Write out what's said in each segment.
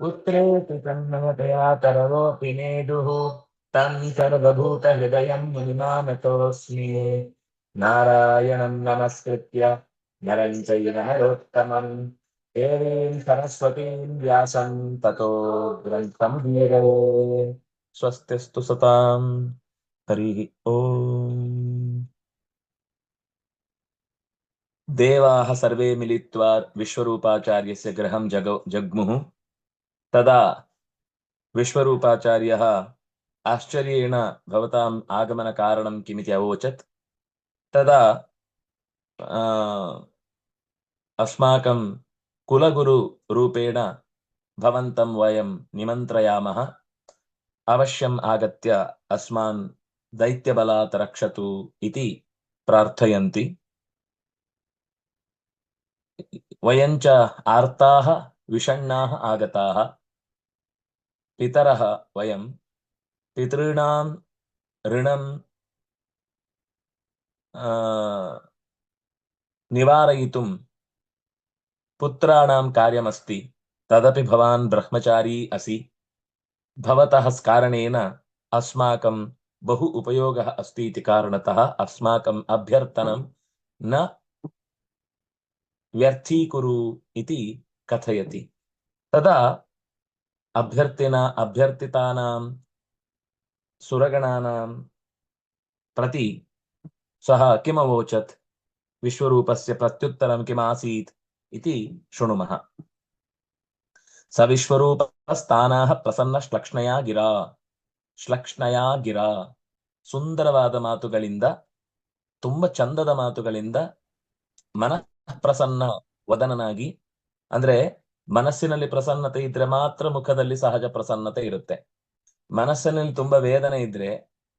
पुत्रेति तन्मयतया तरवोऽपि तं सर्वभूतहृदयं मुनिमानतोऽस्मि। नारायणं नमस्कृत्य नरं चैव नरोत्तमं देवीं सरस्वतीं व्यासं ततो स्वस्तिस्तु सतां। हरिः ದೇವಾಹ ಸರ್ವೇ ಮಿಲಿತ್ವ ವಿಶ್ವರೂಪಾಚಾರ್ಯ ಗೃಹಂ ಜಗ ಜಗ್ಮು ತದಾ ವಿಶ್ವರೂಪಾಚಾರ್ಯ ಆಶ್ಚರ್ಯೇಣ ಭವತಾಂ ಆಗಮನ ಕಾರಣಂ ಕಿಮಿತಿ ಅವೋಚತ್ ತದಾ ಅಸ್ಮಾಕಂ ಕುಲಗುರು ರೂಪೇಣ ಭವಂತಂ ವಯಂ ನಿಮಂತ್ರಯಾಮಃ ಅವಶ್ಯಂ ಆಗತ್ಯ ಅಸ್ಮಾನ್ ದೈತ್ಯಬಲಾತ್ ರಕ್ಷತು ಇತಿ ಪ್ರಾರ್ಥಯಂತಿ प्रार्थयन्ति वयञ्च आर्ताः, विषण्णाः आगताः। पितरः वयं, पितॄणां ऋणं निवारयितुं पुत्राणां कार्यमस्ति। तदपि भवान् ब्रह्मचारी असि। भवतः कारणेन अस्माकं बहु उपयोगः अस्ति इति कारणतः अस्माकम् अभ्यर्थनं न ವ್ಯರ್ಥೀಕುರು ಇತಿ ಕಥಯತಿ. ತದಾ ಅಭ್ಯರ್ಥಿನ ಅಭ್ಯರ್ಥಿತಾನಾಂ ಸುರಗಣಾನಾಂ ಪ್ರತಿ ಸಹ ಕಿಮವೋಚತ್ ವಿಶ್ವರೂಪಸ್ಯ ಪ್ರತ್ಯುತ್ತರಂ ಕಿಮಾಸೀತ್ ಇತಿ ಶೃಣುಮಃ. ಸ ವಿಶ್ವರೂಪಸ್ಥಾನಾಹ ಪ್ರಸನ್ನ ಶ್ಲಕ್ಷ್ಣಯ ಗಿರಾ. ಶ್ಲಕ್ಷ್ಣಯ ಗಿರಾ. ಸುಂದರವಾದ ಮಾತುಗಳಿಂದ, ತುಂಬಾ ಚಂದದ ಮಾತುಗಳಿಂದ ಮನ ಪ್ರಸನ್ನ ವದನನಾಗಿ, ಅಂದ್ರೆ ಮನಸ್ಸಿನಲ್ಲಿ ಪ್ರಸನ್ನತೆ ಇದ್ರೆ ಮಾತ್ರ ಮುಖದಲ್ಲಿ ಸಹಜ ಪ್ರಸನ್ನತೆ ಇರುತ್ತೆ. ಮನಸ್ಸಿನಲ್ಲಿ ತುಂಬಾ ವೇದನೆ ಇದ್ರೆ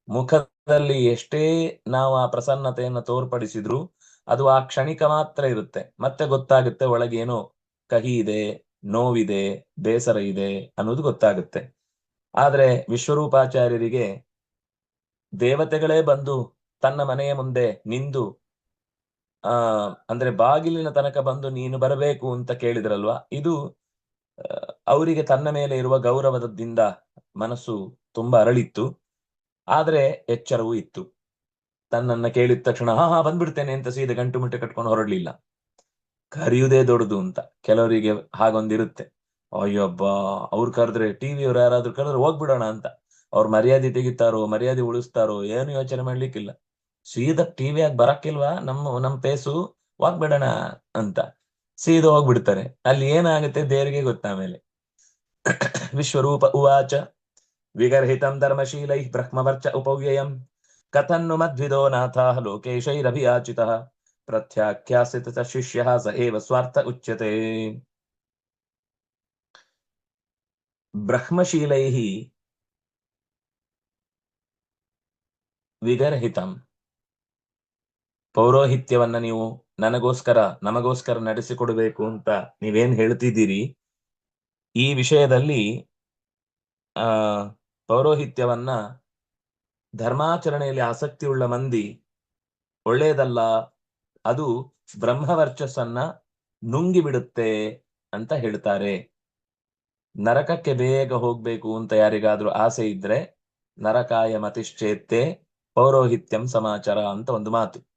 ಮುಖದಲ್ಲಿ ಎಷ್ಟೇ ನಾವು ಆ ಪ್ರಸನ್ನತೆಯನ್ನು ತೋರ್ಪಡಿಸಿದ್ರು ಅದು ಆ ಕ್ಷಣಿಕ ಮಾತ್ರ ಇರುತ್ತೆ. ಮತ್ತೆ ಗೊತ್ತಾಗುತ್ತೆ ಒಳಗೇನೋ ಕಹಿ ಇದೆ, ನೋವಿದೆ, ಬೇಸರ ಇದೆ ಅನ್ನೋದು ಗೊತ್ತಾಗುತ್ತೆ. ಆದ್ರೆ ವಿಶ್ವರೂಪಾಚಾರ್ಯರಿಗೆ ದೇವತೆಗಳೇ ಬಂದು ತನ್ನ ಮನೆಯ ಮುಂದೆ ನಿಂದು ಆ, ಅಂದ್ರೆ ಬಾಗಿಲಿನ ತನಕ ಬಂದು ನೀನು ಬರಬೇಕು ಅಂತ ಕೇಳಿದ್ರಲ್ವಾ? ಇದು ಅವರಿಗೆ ತನ್ನ ಮೇಲೆ ಇರುವ ಗೌರವದಿಂದ ಮನಸ್ಸು ತುಂಬಾ ಅರಳಿತ್ತು. ಆದ್ರೆ ಎಚ್ಚರವೂ ಇತ್ತು. ತನ್ನನ್ನ ಕೇಳಿದ ತಕ್ಷಣ, ಹಾ ಹಾ, ಬಂದ್ಬಿಡ್ತೇನೆ ಅಂತ ಸೀದಾ ಗಂಟು ಮುಟ್ಟೆ ಕಟ್ಕೊಂಡು ಹೊರಡ್ಲಿಲ್ಲ. ಕರೆಯುವುದೇ ದೊಡ್ಡದು ಅಂತ. ಕೆಲವರಿಗೆ ಹಾಗೊಂದಿರುತ್ತೆ. ಅಯ್ಯಬ್ಬ ಅವ್ರು ಕರೆದ್ರೆ, ಟಿವಿಯವ್ರು ಯಾರಾದ್ರೂ ಕರೆದ್ರೆ ಹೋಗ್ಬಿಡೋಣ ಅಂತ. ಅವ್ರು ಮರ್ಯಾದೆ ತೆಗಿತಾರೋ, ಮರ್ಯಾದೆ ಉಳಿಸ್ತಾರೋ, ಏನು ಯೋಚನೆ ಮಾಡ್ಲಿಕ್ಕಿಲ್ಲ. ಸೀದಾ ಟಿವಿಯಾಗ ಬರಕ್ಕಿಲ್ವಾ? ನಮ್ಮ ನಮ್ ಪೇಸು ಹೋಗ್ಬಿಡೋಣ ಅಂತ. ಸೀದಾ ಹೋಗ್ಬಿಡ್ತಾರೆ. ಅಲ್ಲಿ ಏನಾಗುತ್ತೆ ದೇವರಿಗೆ ಗೊತ್ತಾಮೇಲೆ ವಿಶ್ವರೂಪ ಉವಾಚ. ವಿಗರ್ಹಿತಂ ಧರ್ಮಶೀಲೈ ಬ್ರಹ್ಮವರ್ಚ ಉಪವ್ಯಯಂ. ಕಥನ್ನು ಮದ್ವಿದೋ ನಾಥಾಃ ಲೋಕೇಶೈರಭಿಯಾಚಿತಃ. ಪ್ರತ್ಯಾಖ್ಯಾಸಿತ ಸ ಶಿಷ್ಯಃ ಸ ಏವ ಸ್ವಾರ್ಥ ಉಚ್ಯತೆ. ಬ್ರಹ್ಮಶೀಲೈಃ ವಿಗರ್ಹಿತಂ. ಪೌರೋಹಿತ್ಯವನ್ನ ನೀವು ನನಗೋಸ್ಕರ, ನಮಗೋಸ್ಕರ ನಡೆಸಿಕೊಡಬೇಕು ಅಂತ ನೀವೇನ್ ಹೇಳ್ತಿದ್ದೀರಿ? ಈ ವಿಷಯದಲ್ಲಿ, ಆ, ಪೌರೋಹಿತ್ಯವನ್ನ ಧರ್ಮಾಚರಣೆಯಲ್ಲಿ ಆಸಕ್ತಿ ಉಳ್ಳ ಮಂದಿ ಒಳ್ಳೆಯದಲ್ಲ, ಅದು ಬ್ರಹ್ಮವರ್ಚಸ್ಸನ್ನ ನುಂಗಿ ಬಿಡುತ್ತೆ ಅಂತ ಹೇಳ್ತಾರೆ. ನರಕಕ್ಕೆ ಬೇಗ ಹೋಗ್ಬೇಕು ಅಂತ ಯಾರಿಗಾದ್ರೂ ಆಸೆ ಇದ್ರೆ ನರಕಾಯ ಮತಿಶ್ಚೇತ್ತೆ ಪೌರೋಹಿತ್ಯಂ ಸಮಾಚಾರ ಅಂತ ಒಂದು ಮಾತು.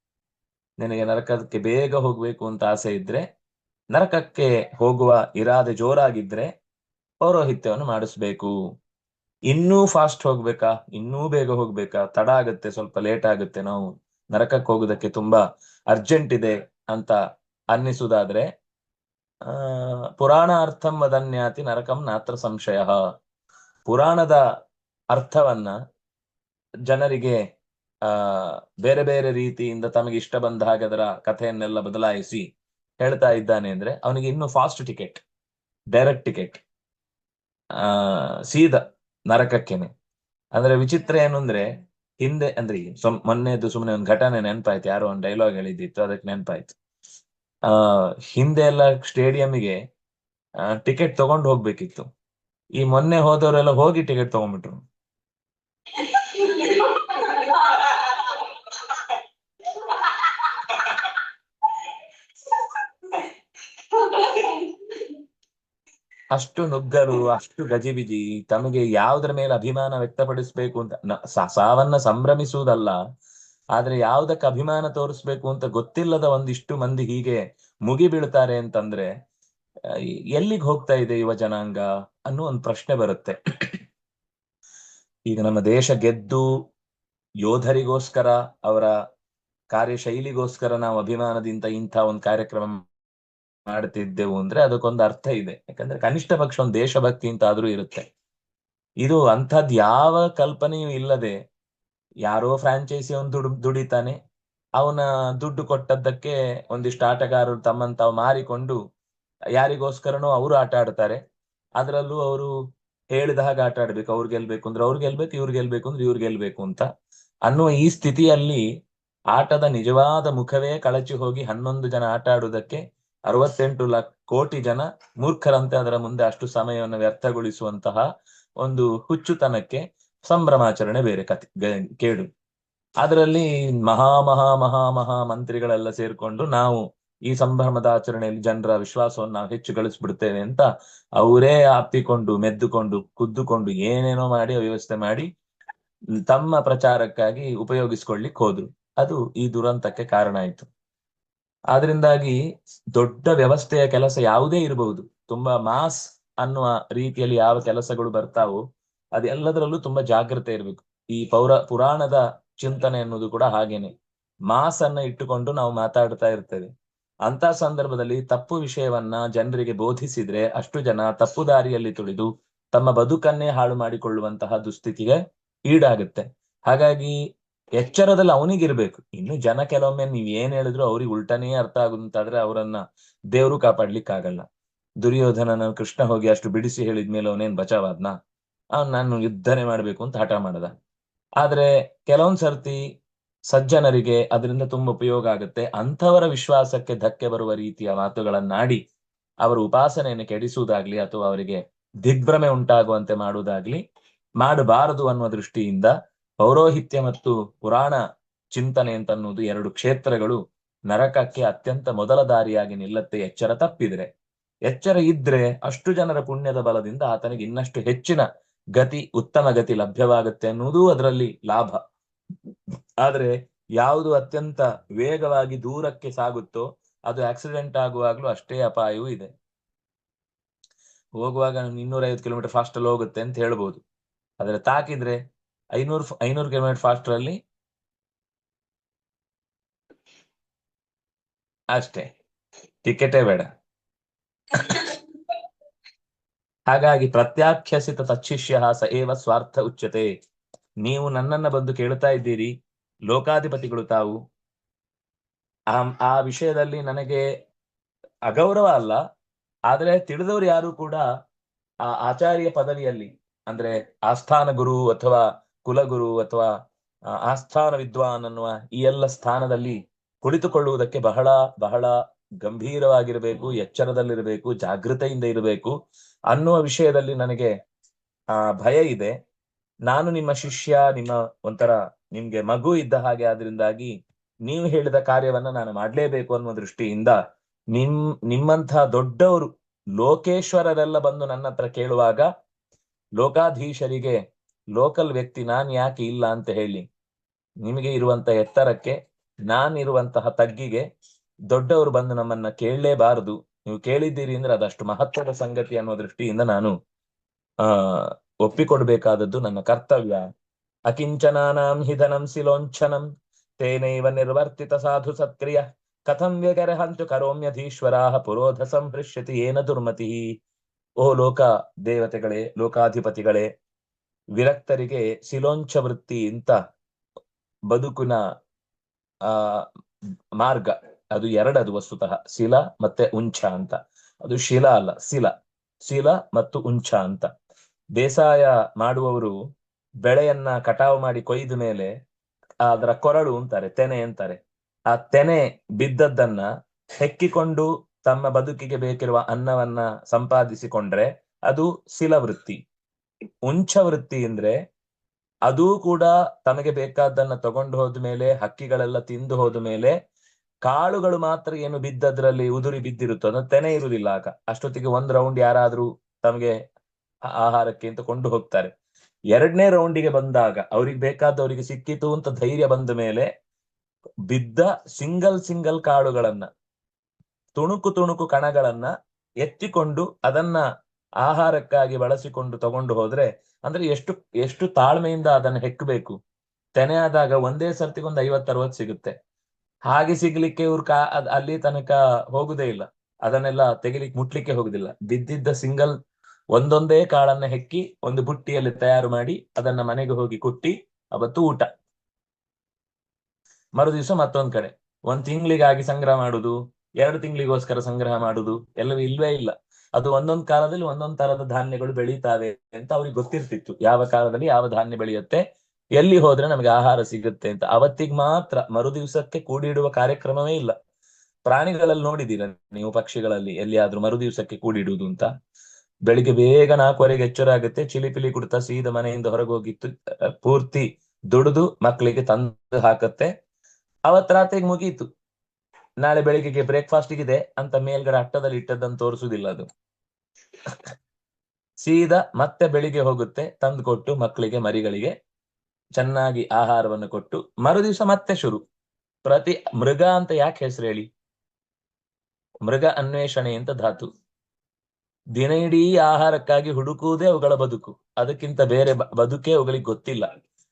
ನಿನಗೆ ನರಕಕ್ಕೆ ಬೇಗ ಹೋಗ್ಬೇಕು ಅಂತ ಆಸೆ ಇದ್ರೆ, ನರಕಕ್ಕೆ ಹೋಗುವ ಇರಾದೆ ಜೋರಾಗಿದ್ರೆ ಪೌರೋಹಿತ್ಯವನ್ನು ಮಾಡಿಸ್ಬೇಕು. ಇನ್ನೂ ಫಾಸ್ಟ್ ಹೋಗ್ಬೇಕಾ? ಇನ್ನೂ ಬೇಗ ಹೋಗ್ಬೇಕಾ? ತಡ ಆಗುತ್ತೆ, ಸ್ವಲ್ಪ ಲೇಟ್ ಆಗುತ್ತೆ ನಾವು. ನರಕಕ್ಕೆ ಹೋಗುದಕ್ಕೆ ತುಂಬಾ ಅರ್ಜೆಂಟ್ ಇದೆ ಅಂತ ಅನ್ನಿಸುದಾದ್ರೆ ಆ ಪುರಾಣ ಅರ್ಥಂ ವದನ್ಯಾತಿ ನರಕಂ ನಾತ್ರ ಸಂಶಯ. ಪುರಾಣದ ಅರ್ಥವನ್ನ ಜನರಿಗೆ ಆ, ಬೇರೆ ಬೇರೆ ರೀತಿಯಿಂದ ತಮಗೆ ಇಷ್ಟ ಬಂದ ಹಾಗೆ ಅದರ ಕಥೆಯನ್ನೆಲ್ಲ ಬದಲಾಯಿಸಿ ಹೇಳ್ತಾ ಇದ್ದಾನೆ ಅಂದ್ರೆ ಅವನಿಗೆ ಇನ್ನು ಫಾಸ್ಟ್ ಟಿಕೆಟ್ ಡೈರೆಕ್ಟ್ ಟಿಕೆಟ್ ಆ, ಸೀದಾ ನರಕಕ್ಕೆನೆ. ಅಂದ್ರೆ ವಿಚಿತ್ರ ಏನು ಅಂದ್ರೆ ಹಿಂದೆ ಅಂದ್ರೆ ಮೊನ್ನೆದು ಸುಮ್ಮನೆ ಒಂದು ಘಟನೆ ನೆನಪಾಯ್ತು. ಯಾರೋ ಒಂದು ಡೈಲಾಗ್ ಹೇಳಿದ್ದಿತ್ತು, ಅದಕ್ಕೆ ನೆನಪಾಯ್ತು. ಆ, ಹಿಂದೆ ಎಲ್ಲ ಸ್ಟೇಡಿಯಂಗೆ ಟಿಕೆಟ್ ತಗೊಂಡು ಹೋಗ್ಬೇಕಿತ್ತು. ಈ ಮೊನ್ನೆ ಹೋದವರೆಲ್ಲ ಹೋಗಿ ಟಿಕೆಟ್ ತಗೊಂಡ್ಬಿಟ್ರು. ಅಷ್ಟು ನುಗ್ಗರು, ಅಷ್ಟು ಗಜಿಬಿಜಿ, ತಮಗೆ ಯಾವುದರ ಮೇಲೆ ಅಭಿಮಾನ ವ್ಯಕ್ತಪಡಿಸ್ಬೇಕು ಅಂತ ಸಾವನ್ನ ಸಂಭ್ರಮಿಸುವುದಲ್ಲ, ಆದ್ರೆ ಯಾವ್ದಕ್ಕೆ ಅಭಿಮಾನ ತೋರಿಸ್ಬೇಕು ಅಂತ ಗೊತ್ತಿಲ್ಲದ ಒಂದಿಷ್ಟು ಮಂದಿ ಹೀಗೆ ಮುಗಿ ಬೀಳ್ತಾರೆ ಅಂತಂದ್ರೆ ಎಲ್ಲಿಗೆ ಹೋಗ್ತಾ ಇದೆ ಯುವ ಜನಾಂಗ ಅನ್ನೋ ಒಂದು ಪ್ರಶ್ನೆ ಬರುತ್ತೆ. ಈಗ ನಮ್ಮ ದೇಶ ಗೆದ್ದು ಯೋಧರಿಗೋಸ್ಕರ, ಅವರ ಕಾರ್ಯಶೈಲಿಗೋಸ್ಕರ ನಾವು ಅಭಿಮಾನದಿಂದ ಇಂಥ ಒಂದು ಕಾರ್ಯಕ್ರಮ ಮಾಡ್ತಿದ್ದೆವು ಅಂದ್ರೆ ಅದಕ್ಕೊಂದು ಅರ್ಥ ಇದೆ. ಯಾಕಂದ್ರೆ ಕನಿಷ್ಠ ಪಕ್ಷ ಒಂದು ದೇಶಭಕ್ತಿ ಅಂತ ಆದ್ರೂ ಇರುತ್ತೆ. ಇದು ಅಂಥದ್ ಯಾವ ಕಲ್ಪನೆಯೂ ಇಲ್ಲದೆ ಯಾರೋ ಫ್ರಾಂಚೈಸಿ ಅವನು ದುಡ್, ದುಡಿತಾನೆ. ಅವನ ದುಡ್ಡು ಕೊಟ್ಟದ್ದಕ್ಕೆ ಒಂದಿಷ್ಟು ಆಟಗಾರರು ತಮ್ಮನ್ನು ತಾವು ಮಾರಿಕೊಂಡು ಯಾರಿಗೋಸ್ಕರನೂ ಅವರು ಆಟ ಆಡ್ತಾರೆ. ಅದರಲ್ಲೂ ಅವರು ಹೇಳಿದ ಹಾಗೆ ಆಟ ಆಡ್ಬೇಕು, ಅವ್ರು ಗೆಲ್ಬೇಕು ಅಂದ್ರೆ ಅವ್ರು ಗೆಲ್ಬೇಕು, ಇವ್ರು ಗೆಲ್ಬೇಕು ಅಂದ್ರೆ ಇವ್ರು ಗೆಲ್ಬೇಕು ಅಂತ. ಅನ್ನುವ ಈ ಸ್ಥಿತಿಯಲ್ಲಿ ಆಟದ ನಿಜವಾದ ಮುಖವೇ ಕಳಚಿ ಹೋಗಿ ಹನ್ನೊಂದು ಜನ ಆಟ ಆಡುವುದಕ್ಕೆ ಅರವತ್ತೆಂಟು ಲಕ್ಷ ಕೋಟಿ ಜನ ಮೂರ್ಖರಂತೆ ಅದರ ಮುಂದೆ ಅಷ್ಟು ಸಮಯವನ್ನು ವ್ಯರ್ಥಗೊಳಿಸುವಂತಹ ಒಂದು ಹುಚ್ಚುತನಕ್ಕೆ ಸಂಭ್ರಮಾಚರಣೆ ಬೇರೆ ಕತೆ ಕೇಡು. ಅದರಲ್ಲಿ ಮಹಾ ಮಹಾ ಮಹಾ ಮಹಾ ಮಂತ್ರಿಗಳೆಲ್ಲ ಸೇರ್ಕೊಂಡು ನಾವು ಈ ಸಂಭ್ರಮದ ಆಚರಣೆಯಲ್ಲಿ ಜನರ ವಿಶ್ವಾಸವನ್ನು ನಾವು ಹೆಚ್ಚು ಗಳಿಸ್ಬಿಡ್ತೇವೆ ಅಂತ ಅವರೇ ಅಪ್ಪಿಕೊಂಡು, ಮೆದ್ದುಕೊಂಡು, ಕುದ್ದುಕೊಂಡು ಏನೇನೋ ಮಾಡಿ ವ್ಯವಸ್ಥೆ ಮಾಡಿ ತಮ್ಮ ಪ್ರಚಾರಕ್ಕಾಗಿ ಉಪಯೋಗಿಸ್ಕೊಳ್ಳಿಕ್ ಹೋದ್ರು. ಅದು ಈ ದುರಂತಕ್ಕೆ ಕಾರಣ ಆಯ್ತು. ಆದ್ರಿಂದಾಗಿ ದೊಡ್ಡ ವ್ಯವಸ್ಥೆಯ ಕೆಲಸ ಯಾವುದೇ ಇರಬಹುದು. ತುಂಬಾ ಮಾಸ್ ಅನ್ನುವ ರೀತಿಯಲ್ಲಿ ಯಾವ ಕೆಲಸಗಳು ಬರ್ತಾವೋ ಅದೆಲ್ಲದರಲ್ಲೂ ತುಂಬಾ ಜಾಗ್ರತೆ ಇರಬೇಕು. ಈ ಪೌರ, ಪುರಾಣದ ಚಿಂತನೆ ಅನ್ನೋದು ಕೂಡ ಹಾಗೇನೆ. ಮಾಸ್ ಅನ್ನ ಇಟ್ಟುಕೊಂಡು ನಾವು ಮಾತಾಡ್ತಾ ಇರ್ತೇವೆ. ಅಂತ ಸಂದರ್ಭದಲ್ಲಿ ತಪ್ಪು ವಿಷಯವನ್ನ ಜನರಿಗೆ ಬೋಧಿಸಿದ್ರೆ ಅಷ್ಟು ಜನ ತಪ್ಪು ದಾರಿಯಲ್ಲಿ ತುಳಿದು ತಮ್ಮ ಬದುಕನ್ನೇ ಹಾಳು ಮಾಡಿಕೊಳ್ಳುವಂತಹ ದುಸ್ಥಿತಿಗೆ ಈಡಾಗುತ್ತೆ. ಹಾಗಾಗಿ ಎಚ್ಚರದಲ್ಲಿ ಅವನಿಗಿರ್ಬೇಕು. ಇನ್ನು ಜನ ಕೆಲವೊಮ್ಮೆ ನೀವ್ ಏನ್ ಹೇಳಿದ್ರು ಅವ್ರಿಗೆ ಉಲ್ಟಾನೇ ಅರ್ಥ ಆಗುದಂತಾದ್ರೆ ಅವರನ್ನ ದೇವ್ರು ಕಾಪಾಡ್ಲಿಕ್ಕಾಗಲ್ಲ. ದುರ್ಯೋಧನನ ಕೃಷ್ಣ ಹೋಗಿ ಅಷ್ಟು ಬಿಡಿಸಿ ಹೇಳಿದ್ಮೇಲೆ ಅವನೇನ್ ಬಚಾವಾದ್ನ? ಅವ್ನ್ ನಾನು ಯುದ್ಧನೇ ಮಾಡ್ಬೇಕು ಅಂತ ಹಠ ಮಾಡದ. ಆದ್ರೆ ಕೆಲವೊಂದ್ ಸರ್ತಿ ಸಜ್ಜನರಿಗೆ ಅದರಿಂದ ತುಂಬಾ ಉಪಯೋಗ ಆಗುತ್ತೆ. ಅಂಥವರ ವಿಶ್ವಾಸಕ್ಕೆ ಧಕ್ಕೆ ಬರುವ ರೀತಿಯ ಮಾತುಗಳನ್ನಾಡಿ ಅವರ ಉಪಾಸನೆಯನ್ನು ಕೆಡಿಸುವುದಾಗ್ಲಿ ಅಥವಾ ಅವರಿಗೆ ದಿಗ್ಭ್ರಮೆ ಉಂಟಾಗುವಂತೆ ಮಾಡುವುದಾಗ್ಲಿ ಮಾಡಬಾರದು ಅನ್ನುವ ದೃಷ್ಟಿಯಿಂದ ಪೌರೋಹಿತ್ಯ ಮತ್ತು ಪುರಾಣ ಚಿಂತನೆ ಅಂತ ಅನ್ನೋದು ಎರಡು ಕ್ಷೇತ್ರಗಳು ನರಕಕ್ಕೆ ಅತ್ಯಂತ ಮೊದಲ ದಾರಿಯಾಗಿ ನಿಲ್ಲತ್ತೆ. ಎಚ್ಚರ ತಪ್ಪಿದ್ರೆ, ಎಚ್ಚರ ಇದ್ರೆ ಅಷ್ಟು ಜನರ ಪುಣ್ಯದ ಬಲದಿಂದ ಆತನಿಗೆ ಇನ್ನಷ್ಟು ಹೆಚ್ಚಿನ ಗತಿ, ಉತ್ತಮ ಗತಿ ಲಭ್ಯವಾಗುತ್ತೆ ಅನ್ನುವುದೂ ಅದರಲ್ಲಿ ಲಾಭ. ಆದ್ರೆ ಯಾವುದು ಅತ್ಯಂತ ವೇಗವಾಗಿ ದೂರಕ್ಕೆ ಸಾಗುತ್ತೋ, ಅದು ಆಕ್ಸಿಡೆಂಟ್ ಆಗುವಾಗ್ಲೂ ಅಷ್ಟೇ ಅಪಾಯವೂ ಇದೆ. ಹೋಗುವಾಗ ಇನ್ನೂರೈವತ್ತು ಕಿಲೋಮೀಟರ್ ಫಾಸ್ಟ್ ಅಲ್ಲಿ ಹೋಗುತ್ತೆ ಅಂತ ಹೇಳ್ಬೋದು. ಆದ್ರೆ ತಾಕಿದ್ರೆ ಐನೂರು ಐನೂರು ಕಿಲೋಮೀಟರ್ ಫಾಸ್ಟ್ ಅಲ್ಲಿ ಅಷ್ಟೇ. ಟಿಕೆಟೇ ಬೇಡ. ಹಾಗಾಗಿ ಪ್ರತ್ಯಾಖ್ಯಸಿತ ತಚ್ಚಿಷ್ಯ ಸ ಏವ ಸ್ವಾರ್ಥ ಉಚ್ಯತೆ. ನೀವು ನನ್ನನ್ನ ಬಂದು ಕೇಳ್ತಾ ಇದ್ದೀರಿ. ಲೋಕಾಧಿಪತಿಗಳು ತಾವು. ಆ ವಿಷಯದಲ್ಲಿ ನನಗೆ ಅಗೌರವ ಅಲ್ಲ. ಆದರೆ ತಿಳಿದವರು ಯಾರು ಕೂಡ ಆ ಆಚಾರ್ಯ ಪದವಿಯಲ್ಲಿ, ಅಂದ್ರೆ ಆಸ್ಥಾನ ಗುರು ಅಥವಾ ಕುಲಗುರು ಅಥವಾ ಆಸ್ಥಾನ ವಿದ್ವಾನ್ ಅನ್ನುವ ಈ ಎಲ್ಲ ಸ್ಥಾನದಲ್ಲಿ ಕುಳಿತುಕೊಳ್ಳುವುದಕ್ಕೆ ಬಹಳ ಬಹಳ ಗಂಭೀರವಾಗಿರಬೇಕು, ಎಚ್ಚರದಲ್ಲಿರಬೇಕು, ಜಾಗೃತೆಯಿಂದ ಇರಬೇಕು ಅನ್ನುವ ವಿಷಯದಲ್ಲಿ ನನಗೆ, ಆ, ಭಯ ಇದೆ. ನಾನು ನಿಮ್ಮ ಶಿಷ್ಯ, ನಿಮ್ಮ ಒಂಥರ ನಿಮ್ಗೆ ಮಗು ಇದ್ದ ಹಾಗೆ ಆದ್ರಿಂದಾಗಿ ನೀವು ಹೇಳಿದ ಕಾರ್ಯವನ್ನ ನಾನು ಮಾಡ್ಲೇಬೇಕು ಅನ್ನುವ ದೃಷ್ಟಿಯಿಂದ ನಿಮ್ ನಿಮ್ಮಂತಹ ದೊಡ್ಡವರು ಲೋಕೇಶ್ವರರೆಲ್ಲ ಬಂದು ನನ್ನ ಹತ್ರ ಕೇಳುವಾಗ ಲೋಕಾಧೀಶರಿಗೆ ಲೋಕಲ್ ವ್ಯಕ್ತಿ ನಾನು ಯಾಕೆ ಇಲ್ಲ ಅಂತ ಹೇಳಿ, ನಿಮಗೆ ಇರುವಂತ ಎತ್ತರಕ್ಕೆ ನಾನಿರುವಂತಹ ತಗ್ಗಿಗೆ ದೊಡ್ಡವರು ಬಂದು ನಮ್ಮನ್ನ ಕೇಳಲೇಬಾರದು. ನೀವು ಕೇಳಿದ್ದೀರಿ ಅಂದ್ರೆ ಅದಷ್ಟು ಮಹತ್ವದ ಸಂಗತಿ ಅನ್ನೋ ದೃಷ್ಟಿಯಿಂದ ನಾನು, ಆ, ಒಪ್ಪಿಕೊಡ್ಬೇಕಾದದ್ದು ನನ್ನ ಕರ್ತವ್ಯ. ಅಕಿಂಚನಾನಾಂ ಹಿಧನಂ ಸಿಲೋಂಚನಂ ತೇನೈವ ನಿರ್ವರ್ತಿತ ಸಾಧು ಸತ್ರಿಯ ಕಥಂ ವ್ಯಗರಹಂತು ಕರೋಮ್ಯಧೀಶ್ವರಾಹ ಪುರೋಧ ಸಂಹೃಷ್ಯತಿ ಏನ ದುರ್ಮತಿ. ಓ ಲೋಕ ದೇವತೆಗಳೇ, ಲೋಕಾಧಿಪತಿಗಳೇ ವಿರಕ್ತರಿಗೆ ಶಿಲೋಂಚ ವೃತ್ತಿ ಇಂತ ಬದುಕಿನ, ಆ, ಮಾರ್ಗ. ಅದು ಎರಡದು ವಸ್ತುತಃ. ಶಿಲ ಮತ್ತೆ ಉಂಚ ಅಂತ. ಅದು ಶಿಲಾ ಅಲ್ಲ, ಶಿಲ. ಶಿಲ ಮತ್ತು ಉಂಚ ಅಂತ. ಬೇಸಾಯ ಮಾಡುವವರು ಬೆಳೆಯನ್ನ ಕಟಾವು ಮಾಡಿ ಕೊಯ್ದ ಮೇಲೆ ಅದರ ಕೊರಳು ಅಂತಾರೆ, ತೆನೆ ಅಂತಾರೆ. ಆ ತೆನೆ ಬಿದ್ದದ್ದನ್ನ ಹೆಕ್ಕಿಕೊಂಡು ತಮ್ಮ ಬದುಕಿಗೆ ಬೇಕಿರುವ ಅನ್ನವನ್ನ ಸಂಪಾದಿಸಿಕೊಂಡ್ರೆ ಅದು ಶಿಲವೃತ್ತಿ. ಉಂಚ ವೃತ್ತಿ ಅಂದ್ರೆ ಅದೂ ಕೂಡ ತಮಗೆ ಬೇಕಾದ್ದನ್ನ ತಗೊಂಡು ಹೋದ ಮೇಲೆ, ಹಕ್ಕಿಗಳೆಲ್ಲ ತಿಂದು ಹೋದ ಮೇಲೆ ಕಾಳುಗಳು ಮಾತ್ರ ಏನು ಬಿದ್ದದ್ರಲ್ಲಿ ಉದುರಿ ಬಿದ್ದಿರುತ್ತೋ ಅಂದ್ರೆ ತೆನೆ ಇರುವುದಿಲ್ಲ ಆಗ. ಅಷ್ಟೊತ್ತಿಗೆ ಒಂದ್ ರೌಂಡ್ ಯಾರಾದ್ರೂ ತಮಗೆ ಆಹಾರಕ್ಕೆ ಅಂತ ಕೊಂಡು ಹೋಗ್ತಾರೆ. ಎರಡನೇ ರೌಂಡಿಗೆ ಬಂದಾಗ ಅವ್ರಿಗೆ ಬೇಕಾದವರಿಗೆ ಸಿಕ್ಕಿತು ಅಂತ ಧೈರ್ಯ ಬಂದ ಮೇಲೆ ಬಿದ್ದ ಸಿಂಗಲ್ ಸಿಂಗಲ್ ಕಾಳುಗಳನ್ನ, ತುಣುಕು ತುಣುಕು ಕಣಗಳನ್ನ ಎತ್ತಿಕೊಂಡು ಅದನ್ನ ಆಹಾರಕ್ಕಾಗಿ ಬಳಸಿಕೊಂಡು ತಗೊಂಡು ಹೋದ್ರೆ ಅಂದ್ರೆ ಎಷ್ಟು ಎಷ್ಟು ತಾಳ್ಮೆಯಿಂದ ಅದನ್ನ ಹೆಕ್ಕಬೇಕು ತೆನೆ ಆದಾಗ ಒಂದೇ ಸರ್ತಿಗೊಂದು ಐವತ್ತರವತ್ತು ಸಿಗುತ್ತೆ. ಹಾಗೆ ಸಿಗ್ಲಿಕ್ಕೆ ಇವ್ರು ಕಾ ಅಲ್ಲಿ ತನಕ ಹೋಗುದೇ ಇಲ್ಲ. ಅದನ್ನೆಲ್ಲ ತೆಗಿಲಿಕ್ಕೆ ಮುಟ್ಲಿಕ್ಕೆ ಹೋಗುದಿಲ್ಲ. ಬಿದ್ದಿದ್ದ ಸಿಂಗಲ್ ಒಂದೊಂದೇ ಕಾಳನ್ನ ಹೆಕ್ಕಿ ಒಂದು ಬುಟ್ಟಿಯಲ್ಲಿ ತಯಾರು ಮಾಡಿ ಅದನ್ನ ಮನೆಗೆ ಹೋಗಿ ಕುಟ್ಟಿ, ಅವತ್ತು ಊಟ. ಮರು ದಿವಸ ಮತ್ತೊಂದ್ ಕಡೆ. ಒಂದ್ ತಿಂಗಳಿಗಾಗಿ ಸಂಗ್ರಹ ಮಾಡುದು, ಎರಡು ತಿಂಗಳಿಗೋಸ್ಕರ ಸಂಗ್ರಹ ಮಾಡುದು, ಎಲ್ಲವೂ ಇಲ್ವೇ ಇಲ್ಲ. ಅದು ಒಂದೊಂದು ಕಾಲದಲ್ಲಿ ಒಂದೊಂದ್ ತರದ ಧಾನ್ಯಗಳು ಬೆಳೀತಾವೆ ಅಂತ ಅವ್ರಿಗೆ ಗೊತ್ತಿರ್ತಿತ್ತು. ಯಾವ ಕಾಲದಲ್ಲಿ ಯಾವ ಧಾನ್ಯ ಬೆಳೆಯುತ್ತೆ, ಎಲ್ಲಿ ಹೋದ್ರೆ ನಮಗೆ ಆಹಾರ ಸಿಗುತ್ತೆ ಅಂತ. ಅವತ್ತಿಗೆ ಮಾತ್ರ ಮರು ದಿವಸಕ್ಕೆ ಕೂಡಿಡುವ ಕಾರ್ಯಕ್ರಮವೇ ಇಲ್ಲ. ಪ್ರಾಣಿಗಳಲ್ಲಿ ನೋಡಿದೀರ ನೀವು ಪಕ್ಷಿಗಳಲ್ಲಿ ಎಲ್ಲಿಯಾದ್ರೂ ಮರು ದಿವಸಕ್ಕೆ ಕೂಡಿಡುವುದು ಅಂತ? ಬೆಳಿಗ್ಗೆ ಬೇಗ ನಾಲ್ಕುವರೆಗೆ ಎಚ್ಚರ ಆಗುತ್ತೆ ಚಿಲಿಪಿಲಿ ಕುಡ್ತಾ ಸೀದ ಮನೆಯಿಂದ ಹೊರಗೆ ಹೋಗಿತ್ತು ಪೂರ್ತಿ ದುಡಿದು ಮಕ್ಕಳಿಗೆ ತಂದು ಹಾಕತ್ತೆ. ಅವತ್ ರಾತ್ರಿಗೆ ಮುಗೀತು. ನಾಳೆ ಬೆಳಿಗ್ಗೆಗೆ ಬ್ರೇಕ್ಫಾಸ್ಟ್ ಇದೆ ಅಂತ ಮೇಲ್ಗಡೆ ಅಟ್ಟದಲ್ಲಿ ಇಟ್ಟದ್ದನ್ನು ತೋರಿಸುದಿಲ್ಲ ಅದು. ಸೀದಾ ಮತ್ತೆ ಬೆಳಿಗ್ಗೆ ಹೋಗುತ್ತೆ ತಂದು ಕೊಟ್ಟು ಮಕ್ಕಳಿಗೆ, ಮರಿಗಳಿಗೆ ಚೆನ್ನಾಗಿ ಆಹಾರವನ್ನು ಕೊಟ್ಟು ಮರುದಿವಸ ಮತ್ತೆ ಶುರು. ಪ್ರತಿ ಮೃಗ ಅಂತ ಯಾಕೆ ಹೆಸರು ಹೇಳಿ? ಮೃಗ ಅನ್ವೇಷಣೆ ಅಂತ ಧಾತು. ದಿನ ಇಡೀ ಆಹಾರಕ್ಕಾಗಿ ಹುಡುಕುವುದೇ ಅವುಗಳ ಬದುಕು. ಅದಕ್ಕಿಂತ ಬೇರೆ ಬದುಕೇ ಅವುಗಳಿಗೆ ಗೊತ್ತಿಲ್ಲ.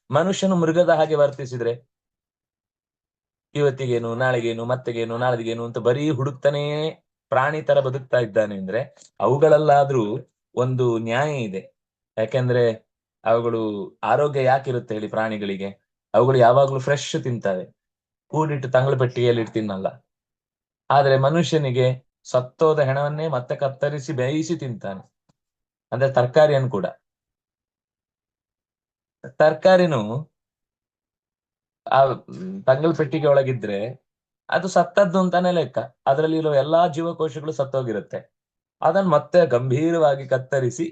ಮನುಷ್ಯನು ಮೃಗದ ಹಾಗೆ ವರ್ತಿಸಿದ್ರೆ ಇವತ್ತಿಗೇನು, ನಾಳೆಗೇನು, ಮತ್ತೆಗೇನು ನಾಳೆಗೇನು ಅಂತ ಬರೀ ಹುಡುಕ್ತಾನೇ ಪ್ರಾಣಿ ತರ ಬದುಕ್ತಾ ಇದ್ದಾನೆ ಅಂದ್ರೆ ಅವುಗಳಲ್ಲಾದ್ರೂ ಒಂದು ನ್ಯಾಯ ಇದೆ. ಯಾಕೆಂದ್ರೆ ಅವುಗಳು ಆರೋಗ್ಯ ಯಾಕಿರುತ್ತೆ ಹೇಳಿ ಪ್ರಾಣಿಗಳಿಗೆ? ಅವುಗಳು ಯಾವಾಗ್ಲೂ ಫ್ರೆಶ್ ತಿಂತವೆ. ಕೂಡಿಟ್ಟು ತಂಗಳ ಪೆಟ್ಟಿಗೆಯಲ್ಲಿ ತಿನ್ನಲ್ಲ ಆದ್ರೆ ಮನುಷ್ಯನಿಗೆ ಸತ್ತೋದ ಹೆಣವನ್ನೇ ಮತ್ತೆ ಕತ್ತರಿಸಿ ಬೇಯಿಸಿ ತಿಂತಾನೆ. ಅಂದ್ರೆ ತರ್ಕಾರಿಯನ್ನು ಕೂಡ. ತರಕಾರಿನೂ ಆ ತಂಗಲ್ ಪೆಟ್ಟಿಗೆ ಒಳಗಿದ್ರೆ ಅದು ಸತ್ತದ್ದು ಅಂತಾನೆ ಲೆಕ್ಕ. ಅದರಲ್ಲಿ ಇರೋ ಎಲ್ಲಾ ಜೀವಕೋಶಗಳು ಸತ್ತೋಗಿರುತ್ತೆ. ಅದನ್ನ ಮತ್ತೆ ಗಂಭೀರವಾಗಿ ಕತ್ತರಿಸಿ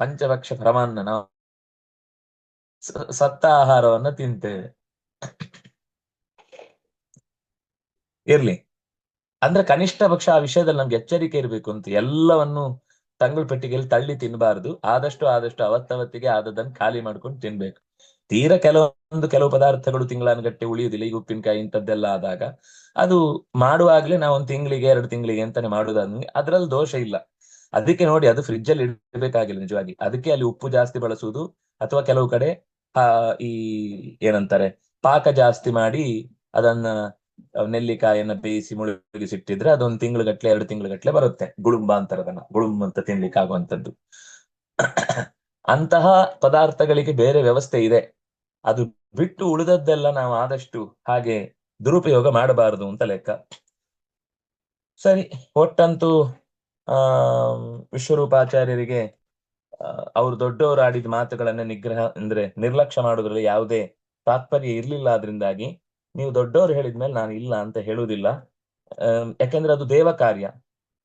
ಪಂಚಭಕ್ಷ ಪ್ರಮಾಣ ನಾವು ಸತ್ತ ಆಹಾರವನ್ನ ತಿಂತೇವೆ. ಇರ್ಲಿ. ಅಂದ್ರೆ ಕನಿಷ್ಠ ಪಕ್ಷ ಆ ವಿಷಯದಲ್ಲಿ ನಮ್ಗೆ ಎಚ್ಚರಿಕೆ ಇರಬೇಕು ಅಂತ ಎಲ್ಲವನ್ನು ತಂಗಳ ಪೆಟ್ಟಿಗೆಯಲ್ಲಿ ತಳ್ಳಿ ತಿನ್ನಬಾರದು ಆದಷ್ಟು ಆದಷ್ಟು ಅವತ್ತವತ್ತಿಗೆ ಆದದನ್ನು ಖಾಲಿ ಮಾಡ್ಕೊಂಡು ತಿನ್ಬೇಕು. ತೀರ ಕೆಲವೊಂದು ಕೆಲವು ಪದಾರ್ಥಗಳು ತಿಂಗಳಾನುಗಟ್ಟೆ ಉಳಿಯುವುದಿಲ್ಲ. ಈಗ ಉಪ್ಪಿನಕಾಯಿ ಇಂಥದ್ದೆಲ್ಲ ಆದಾಗ ಅದು ಮಾಡುವಾಗ್ಲೇ ನಾವು ಒಂದು ತಿಂಗಳಿಗೆ, ಎರಡು ತಿಂಗಳಿಗೆ ಅಂತಾನೆ ಮಾಡುವುದಂದ್ರೆ ಅದ್ರಲ್ಲಿ ದೋಷ ಇಲ್ಲ. ಅದಕ್ಕೆ ನೋಡಿ ಅದು ಫ್ರಿಡ್ಜ್ ಅಲ್ಲಿ ಇಡಬೇಕಾಗಿಲ್ಲ ನಿಜವಾಗಿ. ಅದಕ್ಕೆ ಅಲ್ಲಿ ಉಪ್ಪು ಜಾಸ್ತಿ ಬಳಸುವುದು ಅಥವಾ ಕೆಲವು ಕಡೆ, ಆ, ಈ ಏನಂತಾರೆ, ಪಾಕ ಜಾಸ್ತಿ ಮಾಡಿ ಅದನ್ನ ನೆಲ್ಲಿಕಾಯನ್ನ ಬೇಯಿಸಿ ಮುಳುಗಿಸಿಟ್ಟಿದ್ರೆ ಅದೊಂದು ತಿಂಗಳು ಗಟ್ಲೆ ಎರಡು ತಿಂಗಳು ಗಟ್ಲೆ ಬರುತ್ತೆ ಅದನ್ನ. ಗುಳುಂಬ ಅಂತ ತಿನ್ಲಿಕ್ಕೆ ಆಗುವಂತದ್ದು ಅಂತಹ ಪದಾರ್ಥಗಳಿಗೆ ಬೇರೆ ವ್ಯವಸ್ಥೆ ಇದೆ. ಅದು ಬಿಟ್ಟು ಉಳಿದದ್ದೆಲ್ಲ ನಾವು ಆದಷ್ಟು ಹಾಗೆ ದುರುಪಯೋಗ ಮಾಡಬಾರದು ಅಂತ ಲೆಕ್ಕ. ಸರಿ, ಒಟ್ಟಂತೂ, ಆ, ವಿಶ್ವರೂಪಾಚಾರ್ಯರಿಗೆ ಅವ್ರು ದೊಡ್ಡವರು ಆಡಿದ ಮಾತುಗಳನ್ನ ನಿಗ್ರಹ, ಅಂದ್ರೆ ನಿರ್ಲಕ್ಷ್ಯ ಮಾಡೋದ್ರಲ್ಲಿ ಯಾವುದೇ ತಾತ್ಪರ್ಯ ಇರ್ಲಿಲ್ಲ ಅದರಿಂದಾಗಿ ನೀವು ದೊಡ್ಡವರು ಹೇಳಿದ್ಮೇಲೆ ನಾನು ಇಲ್ಲ ಅಂತ ಹೇಳುವುದಿಲ್ಲ. ಯಾಕೆಂದ್ರೆ ಅದು ದೇವ ಕಾರ್ಯ.